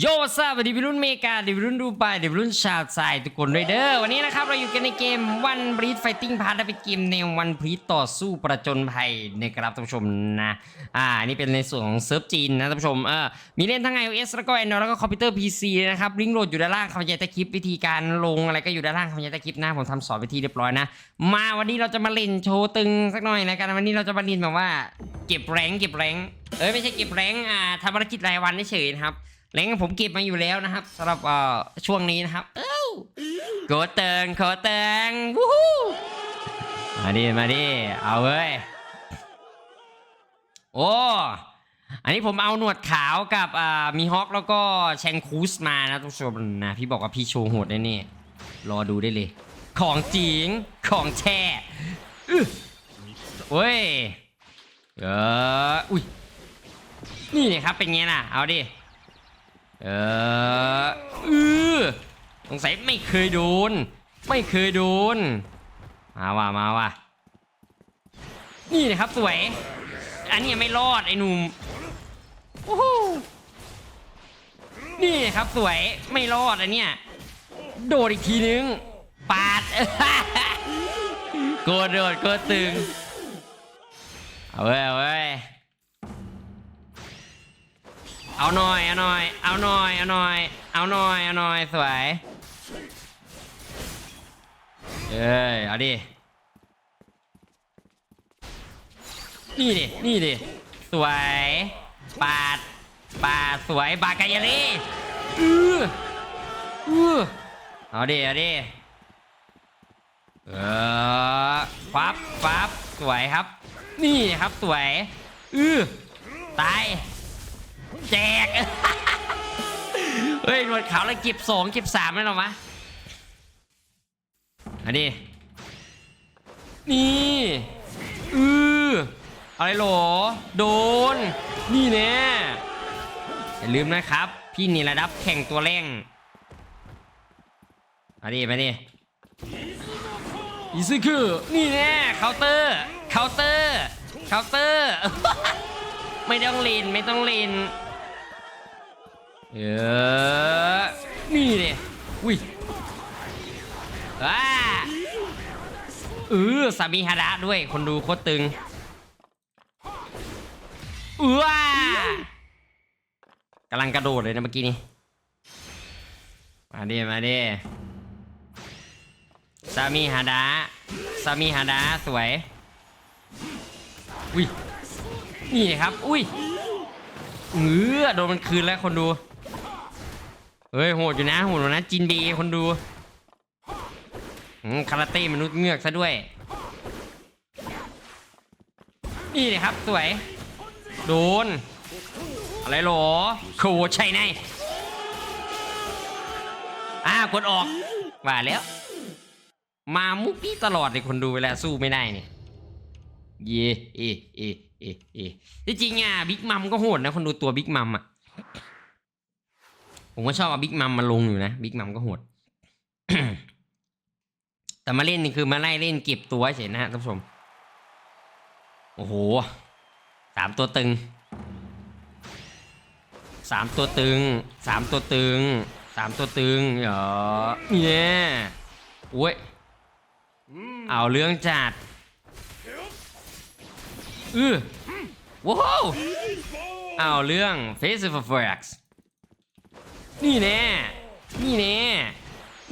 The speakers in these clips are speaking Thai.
โยซาสวัสดีพี่รุ่นเมกาดิรุ่นดูไบดิรุ่นชาวไซทุกคนด้วยเด้อวันนี้นะครับเราอยู่กันในเกมวันบรีดไฟติ้งพาร์ทเป็นเกมแนววันบรีดต่อสู้ประจนภัยนะครับท่านผู้ชมนะอ่านี่เป็นในส่วนของเซิร์ฟจีนนะท่านผู้ชมเออมีเล่นทั้ง iOS แล้วก็ Android แล้วก็คอมพิวเตอร์ PC นะครับลิงก์โหลดอยู่ด้านล่างคำบรรยายใต้คลิปวิธีการลงอะไรก็อยู่ด้านล่างคำบรรยายใต้คลิปนะผมทำสอนวิธีเรียบร้อยนะมาวันนี้เราจะมาเล่นโชว์ตึงสักหน่อยนะกันวันนี้เราจะมาเล่นแบบว่าเก็บแรงเก็บแรงเอ้ยไม่ใช่เก็บแรงอ่าทำภารกิจรายวันเฉยๆนะครับ แรงผมเก็บมาอยู่แล้วนะครับสำหรับเอ่อช่วงนี้นะครับเอ้าโกเติงโกเติงวู้ฮู้มาดิมาดิเอาเว้ยโอ้อันนี้ผมเอาหนวดขาวกับอ่ามีฮอคแล้วก็แชงคูสมานะทุกชมนะพี่บอกว่าพี่โชว์โหดแน่นี่รอดูได้เลย ของจริงของแท้อื้อเว้ยเอออุ้ยนี่ครับเป็นไงล่ะ เอาดิ เออเออสงสัยไม่เคยโดน ไม่เคยโดน มาว่ะมาว่ะนี่นะครับสวย อันนี้ไม่รอดไอ้หนุ่มโอ้โหนี่นะครับสวยไม่รอดอันเนี้ยโดดอีกทีนึง ปาดโกรธโดดโกรธตึง เอาเว้ยเอาเว้ย เอาหน่อยเอาหน่อยเอาหน่อยเอาหน่อยเอาหน่อยเอาหน่อยสวยเอ้ยเอาดินี่ดินี่ดิสวยปาดปาดสวยบากายาลีอืออือเอาดิเอาดิเออฟับฟับสวยครับ นี่ครับสวยอือตาย แจก เฮ้ยหนวดขาวแล้วก็บสองก็บสามไม่หรอวะอันนี้นี่อืออะไรหรอ โดน นี่แน่อย่าลืมนะครับ พี่นี่ระดับแข่งตัวเร่งมาดิมาดิอีซึคือนี่แน่เคาน์เตอร์เคาน์เตอร์เคาน์เตอร์ ไม่ต้องเลนไม่ต้องเลน เออนี่เลยอุ้ยว้าเออสามีฮาระด้วย คนดูโคตรตึงเออว้ากำลังกระโดดเลยนะเมื่อกี้นี้ มาดิมาดิสามีฮาดะสามีฮาดะสวย อุ้ย นี่ครับ อุ้ยเออโดนมันคืนแล้วคนดู เฮ้ยโหดอยู่นะโหดอยู่นะจินบีคนดูคาราเต้มนุษย์เงือกซะด้วย นี่เลยครับสวย โดน อะไรหรอโคใช่ไงอ่ากดออกว่าแล้ว มามุกพี่ตลอดเลยคนดูเวลาสู้ไม่ได้เนี่ยเย่เอเอเอเอที่จริงอะบิ๊กมัมก็โหดนะคนดูตัวบิ๊กมัมอะ ผมก็ชอบเอาบิ๊กมัมมาลงอยู่นะบิ๊กมัมก็โหด แต่มาเล่นนี่คือมาไล่เล่นเก็บตัวเฉยนะฮะท่านผู้ชม โอ้โหสามตัวตึงสามตัวตึงสามตัวตึงสามตัวตึงเหรอเนี่ยโอ้ยเอาเรื่องจัดอือว้าวเอาเรื่อง Face of Fox นี่แน่ นี่แน่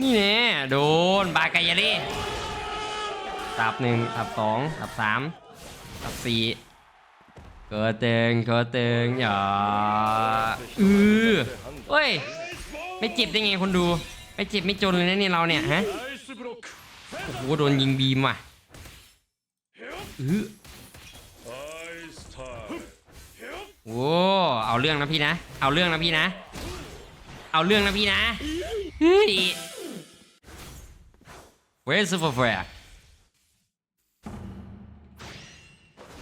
นี่แน่ โดนบากายาลีตับหนึ่งตับสองตับสามตับสี่เกิดเตงเกิดเตงอย่าอือเฮ้ย ไม่เจ็บได้ไงคนดู ไม่เจ็บไม่จนเลยนะนี่เราเนี่ยฮะ โอ้โหโดนยิงบีมว่ะอือโอ้ เอาเรื่องนะพี่นะ เอาเรื่องนะพี่นะ เอาเรื่องนะพี่นะเฮ้ย Where's the f r a g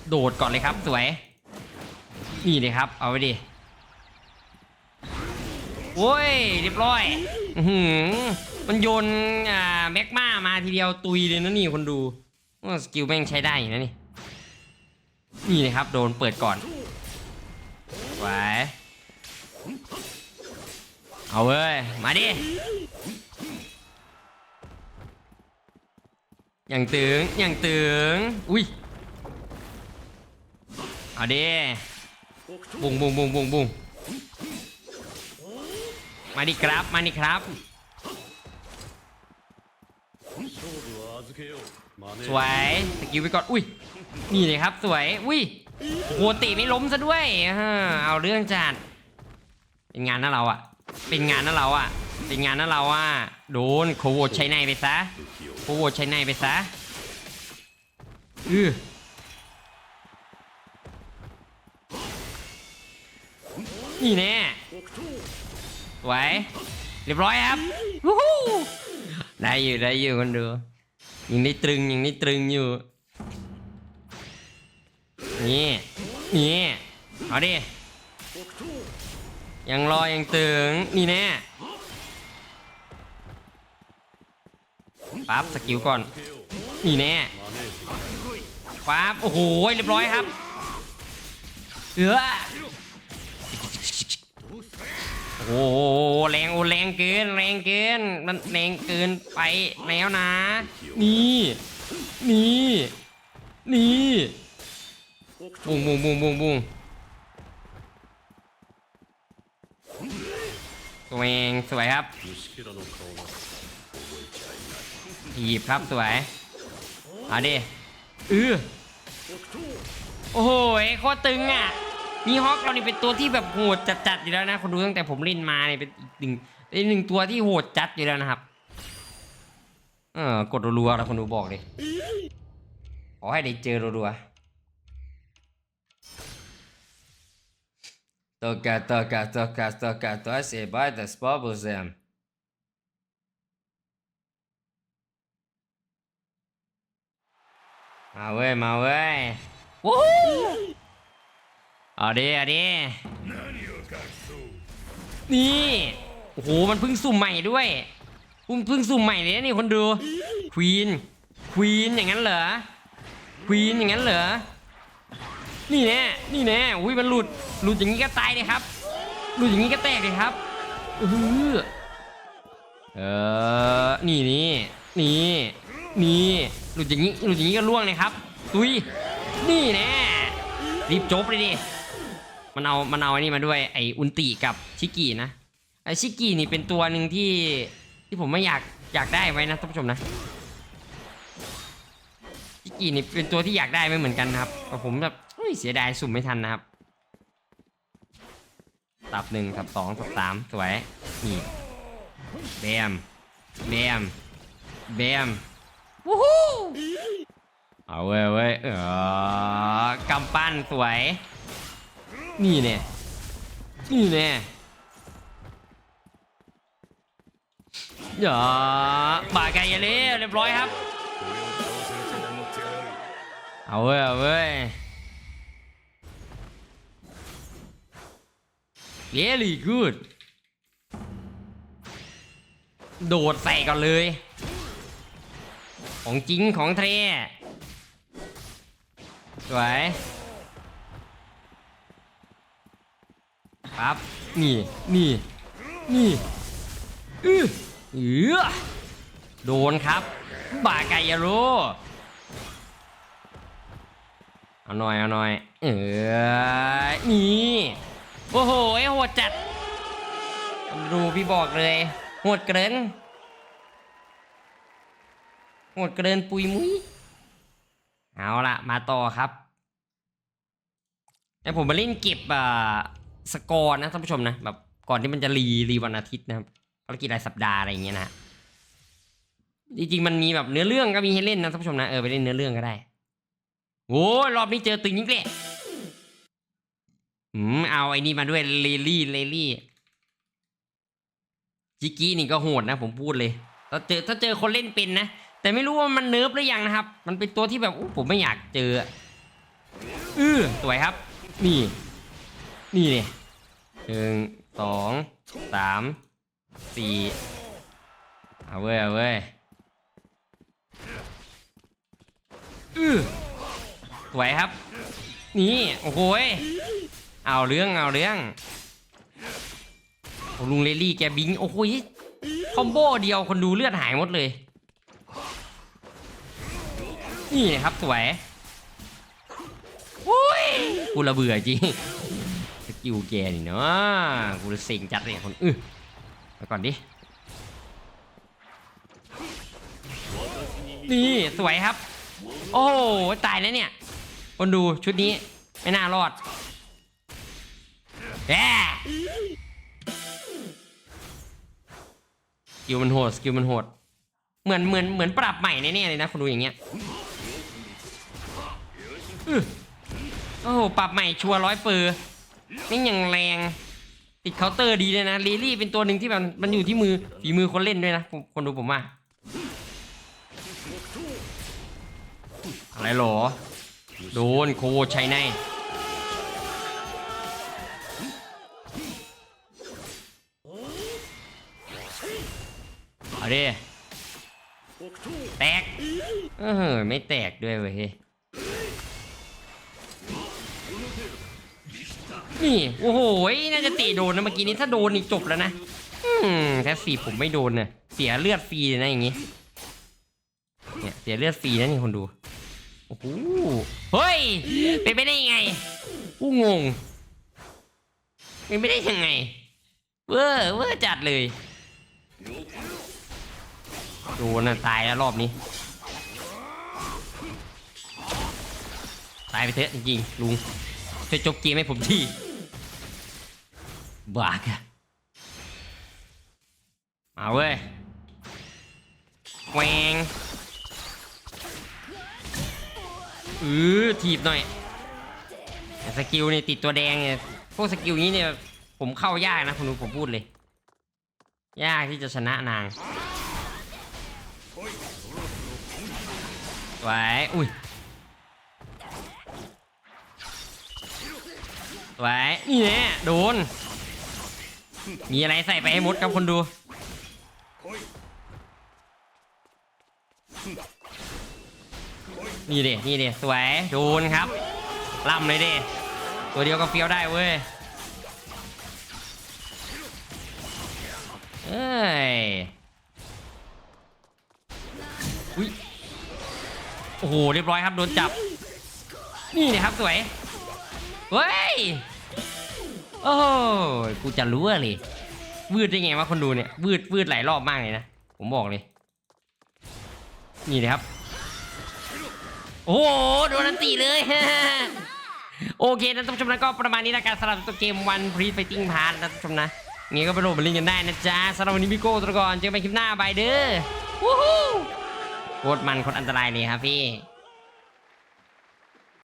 โดดก่อนเลยครับสวย นี่เลยครับ เอาไปดิโอ้ยเรียบร้อยอื้อหือมันโยนอ่าแม็กมามาทีเดียวตุยเลยนะนี่คนดูว่าสกิลแม่งใช้ได้อยู่นะนี่ นี่เลยครับ โดนเปิดก่อนไว้ เอาเว้ย มาดิ อย่างตึง อย่างตึง อุ้ย เอาดิ บุ้งบุ้งบุ้งบุ้งบุ้งมาดิครับ มาดิครับ สวยสกิลไปก่อน อุ้ย นี่เลยครับ สวย อุ้ยโหติไม่ล้มซะด้วย เอาเรื่องจัด เป็นงานนะเราอะ เป็นงานนะเราอะเป็นงานนะเราอะโดนโคโวตใช้ในไปซะโคโวตใช้ในไปซะอือนี่แน่สวเรียบร้อยครับวู้ฮู้ได้อยู่ได้อยู่คนดูยังได้ตรึงยังได้ตรึงอยู่นี่นี่เอาดิ ยังรอยังตึงนี่แน่ปั๊บสกิลก่อน นี่แน่ปั๊บโอ้โหเรียบร้อยครับเออโอ้โหแรงโอ้แรงเกินแรงเกินมันแรงเกินไปแล้วนะ นี่นี่นี่บุ้งบุ้งบุ้งบุ้งบุ้ง เวงสวยครับหยิบครับสวย เอาดิอือโอ้โหโคตรตึงอะ มีฮอกเรานี่เป็นตัวที่แบบโหดจัดๆอยู่แล้วนะ คนดูตั้งแต่ผมเล่นมาเนี่ยเป็นอีกหนึ่งอีกหนึ่งตัวที่โหดจัดอยู่แล้วนะครับ เออกดรัวๆแล้วคนดูบอกเลยขอให้ได้เจอรัวๆ ตกกะตกกะตกกะตกกะตัวเสียบายแต่สปอร์บเซมมาเว้ยมาเว้ยวู้ฮู้เอาดิเอาดินี่โอ้โหมันเพิ่งสุ่มใหม่ด้วยเพิ่งเพิ่งสุ่มใหม่เลยนะนี่คนดูควีนควีนอย่างนั้นเหรอควีนอย่างนั้นเหรอ นี่แน่นี่แน่อุ้ยมันหลุดหลุดอย่างนี้ก็ตายเลยครับหลุดอย่างนี้ก็แตกเลยครับอือเออนี่นี่นี่นี่หลุดอย่างนี้หลุดอย่างนี้ก็ล่วงเลยครับตุยนี่แน่รีบจบเลยดิมันเอามันเอาไอ้นี่มาด้วยไออุนติกับชิกินะไอชิกินี่เป็นตัวหนึ่งที่ที่ผมไม่อยากอยากได้ไว้นะท่านผู้ชมนะชิกินี่เป็นตัวที่อยากได้ไม่เหมือนกันนะครับแต่ผมแบบ เฮ้ยเสียดายสุ่มไม่ทันนะครับ ตับหนึ่งตับสองตับสามสวย นี่แบมแบมแบมวู้ฮู้เอาเว้ยเว้ยเออกำปั้นสวย นี่เนี่ยนี่เนี่ยอย่าบาไกายาเล่เรียบร้อยครับ เอาเว้ยเอาเว้ย really good โดดใส่ก่อนเลย ของจริงของเทสวยครับ นี่ นี่ นี่อือเออโดนครับ บาไกายาโรเอาหน่อย เอาหน่อย เออนี่ โอ้โหไอ้โหดจัด ดูพี่บอกเลยโหดเกินโหดเกินปุยมุ้ยเอาละมาต่อครับแต่ผมมาเล่นเก็บอ่าสกอร์นะท่านผู้ชมนะแบบก่อนที่มันจะรีรีวันอาทิตย์นะครับภารกิจรายสัปดาห์อะไรอย่างเงี้ยนะจริงๆมันมีแบบเนื้อเรื่องก็มีให้เล่นนะท่านผู้ชมนะเออไปเล่นเนื้อเรื่องก็ได้โอ้รอบนี้เจอตึงยิ่งเลย อืมเอาไอ้นี่มาด้วยเลลี่เลลี่จิกี้นี่ก็โหดนะ ผมพูดเลยถ้าเจอถ้าเจอคนเล่นเป็นนะ แต่ไม่รู้ว่ามันเนิร์ฟหรือยังนะครับ มันเป็นตัวที่แบบผมไม่อยากเจออะอือสวยครับ นี่ นี่เนี่ยหนึ่งสองสามสี่เอาเว้ยเอาเว้ยอือสวยครับ นี่ โอ้โหย เอาเรื่องเอาเรื่องลุงเลลี่แกบิงโอ้โหคอมโบเดียวคนดูเลือดหายหมดเลย นี่นะครับสวยโอ้ยกูระเบื่อจริงสกิลแกนี่เนาะกูเซ็งจัดเลยคนอื้อไปก่อนดินี่สวยครับ โอ้ตายแล้วเนี่ยคนดูชุดนี้ไม่น่ารอด สกิลมันโหดสกิลมันโหด เหมือนเหมือนเหมือนปรับใหม่แน่ๆเลยนะคนดูอย่างเงี้ยโอ้โหปรับใหม่ชัวร้อยเปอร์นี่ยังแรง ติดเคาน์เตอร์ดีเลยนะลีลี่เป็นตัวหนึ่งที่แบบมันอยู่ที่มือฝีมือคนเล่นด้วยนะคนดูผมว่าอะไรหรอ โดนโคชัยใน เอาดิแตกเออไม่แตกด้วยเว้ยนี่โอ้โหน่าจะตีโดนนะเมื่อกี้นี้ถ้าโดนนี่จบแล้วนะอืมแค่สี่ผมไม่โดนเนี่ยเสียเลือดฟรีเลยนะอย่างงี้เนี่ยเสียเลือดฟรีนะนี่คนดูโอ้โหเฮ้ยเป็นไปได้ยังไงกูงงเป็นไปได้ยังไงเวอร์เวอร์จัดเลย ดนน่ะตายแล้วรอบนี้ ตายไปเถอะจริงๆลุงช่วยจบเกมให้ผมทีบากอะมาเว้ยแวงอือถีบหน่อยแต่สกิลเนี่ยติดตัวแดงเนี่ยพวกสกิลนี้เนี่ย ผมเข้ายากนะคุณดูผมพูดเลย ยากที่จะชนะนาง ไว้อุ้ยไว้นี่แน่โดน มีอะไรใส่ไปให้หมดครับคนดู นี่เดนี่เดสวยโดนครับล่ำเลยเดตัวเดียวก็เฟี้ยวได้เว้ยเอ้ยอุ้ย อ้โหเรียบร้อยครับโดนจับ นี่นะครับสวยเฮ้ยโอ้ยกูจะรู้อะเลยวืดได้ไงวะคนดูเนี่ยวืดวืดหลายรอบมากเลยนะผมบอกเลย นี่นะครับ โอ้โหโดนอันตีเลยโอเคนะท่านผู้ชมนะก็ประมาณนี้ละกันสำหรับตัวเกมวันพรีไฟติ้งพาร์ทนะท่านผู้ชมนะงี้ก็ไปโหลดมาเล่นกันได้นะจ๊ะสำหรับวันนี้พี่โก้ตัวก่อนเจอกันใหม่คลิปหน้าบายเด้อวู้ฮู้ โคตรมันโคตรอันตรายเลยครับพี่